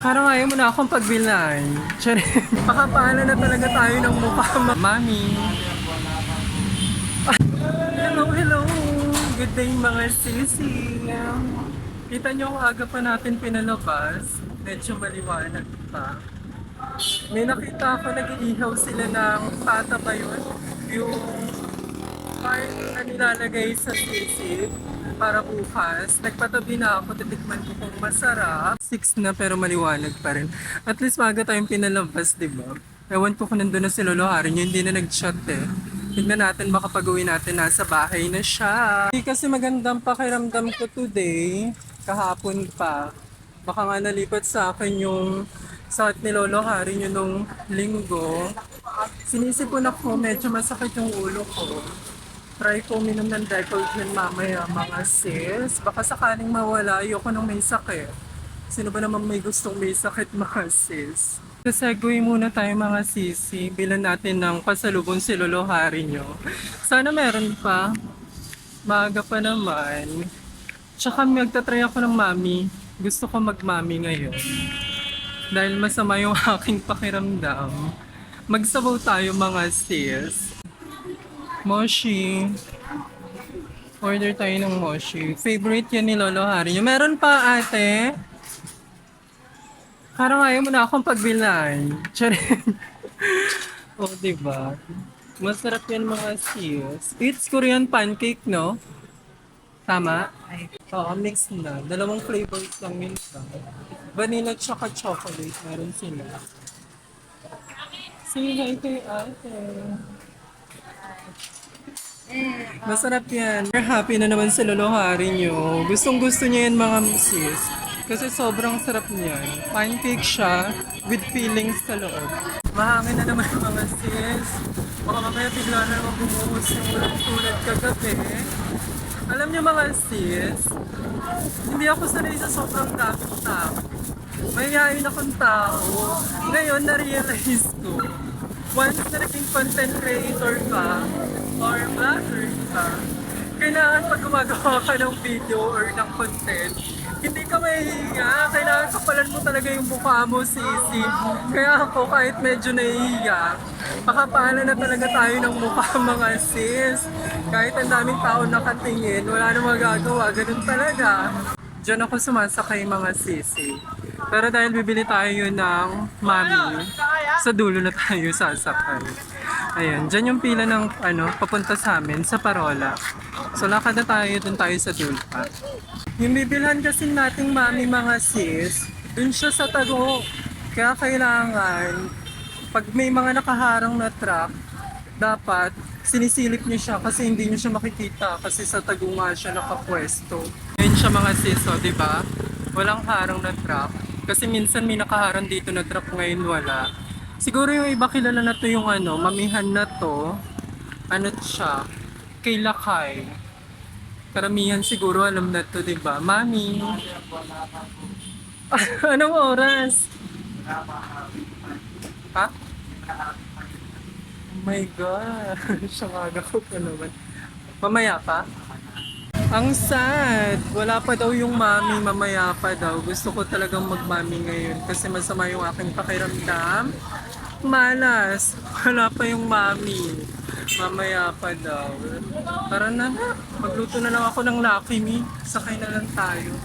Parang ayaw mo na akong pagbilay. Sorry. Makapaala na talaga tayo ng mukha. ma- Mami. Hello, hello. Good day mga sisi. Kita niyo ang aga pa natin pinalabas. Medyo maliwanag pa. May nakita ako nag-iihaw sila ng pata ba yun? Yung part na nilalagay sa sisig para bukas. Nagpatabi na ako, titikman ko kung masarap. Six na pero maliwanag pa rin. At least maaga tayong pinalabas, di ba? Ewan ko kung nandun na si Lolo Harin, yun hindi na nag-chat eh. Tignan natin baka pag-uwi natin nasa bahay na siya. Hindi kasi magandang pakiramdam ko today. Kahapon pa. Baka nga nalipat sa akin yung sakit ni Lolo Harin yun nung linggo. Sinisipon ako, medyo masakit yung ulo ko. Try ko uminom ng Decolgen mamaya mga sis. Baka sakaling mawala, ayoko nang may sakit. Sino ba naman may gustong may sakit mga sis? Segue muna tayo mga sisi. Bilan natin ng pasalubong si Lolo Hari nyo. Sana meron pa. Maaga pa naman. Tsaka magtatry ako ng mami. Gusto ko magmami ngayon. Dahil masama yung aking pakiramdam. Magsabaw tayo mga sis. Moshi. Order tayo ng moshi. Favorite yan ni Lolo Hari. Meron pa ate? Parang ayaw mo na akong pagbilay. Charing. o, oh, diba? Masarap yan mga sis. It's Korean pancake, no? Tama? Oo, mix na. Dalawang flavors lang yun. sa. Vanilla tsaka chocolate. Meron sila. Say hi kay ate. Masarap yan. Happy na naman sa luluharin nyo. Gustong gusto niya yan mga sis. Kasi sobrang sarap niyan. Pancake siya with fillings sa loob. Mahangin na naman mga sis. Baka mamaya bigla na naman bumuhos yung ulang tulad kagabi. Alam niyo mga sis, hindi ako sanay sa sobrang daming tao. Mayayain akong tao. Ngayon, na-realize ko, once na naging content creator ka, kailangan pag gumagawa ka ng video or ng content, hindi ka mahihiya. Kailangan kapalan mo talaga yung mukha mo, sisi. Kaya ako, kahit medyo nahihiya, makapaala na talaga tayo ng mukha, mga sis. Kahit ang daming tao nakatingin, wala na magagawa. Ganun talaga. Diyan ako sumasakay, mga sisi. Pero dahil bibili tayo ng mami, sa dulo na tayo sasakay. Ayan, dyan yung pila ng ano, papunta sa amin, sa Parola. So lakad na tayo, dun tayo sa dulo pa. Yung bibilhan kasi nating mami mga sis, dun siya sa tago. Kaya kailangan, pag may mga nakaharang na truck, dapat sinisilip niyo siya kasi hindi niyo siya makikita kasi sa tago nga siya nakapwesto. Ayun siya mga sis, oh, di ba? Walang harang na truck. Kasi minsan may nakaharang dito na truck ngayon wala. Siguro yung iba kilala na to yung ano, mamihan na to. Ano siya? Kay Lakay. Karamihan siguro alam na to, di ba? Mami. Anong oras? Ha? Oh my gosh, ang aga ko pa naman. Mamaya pa? Ang sad! Wala pa daw yung mami, mamaya pa daw. Gusto ko talagang magmami ngayon kasi masama yung aking pakiramdam. Malas! Wala pa yung mami. Mamaya pa daw. Tara na. Magluto na lang ako ng Lucky Me. Sakay na lang tayo.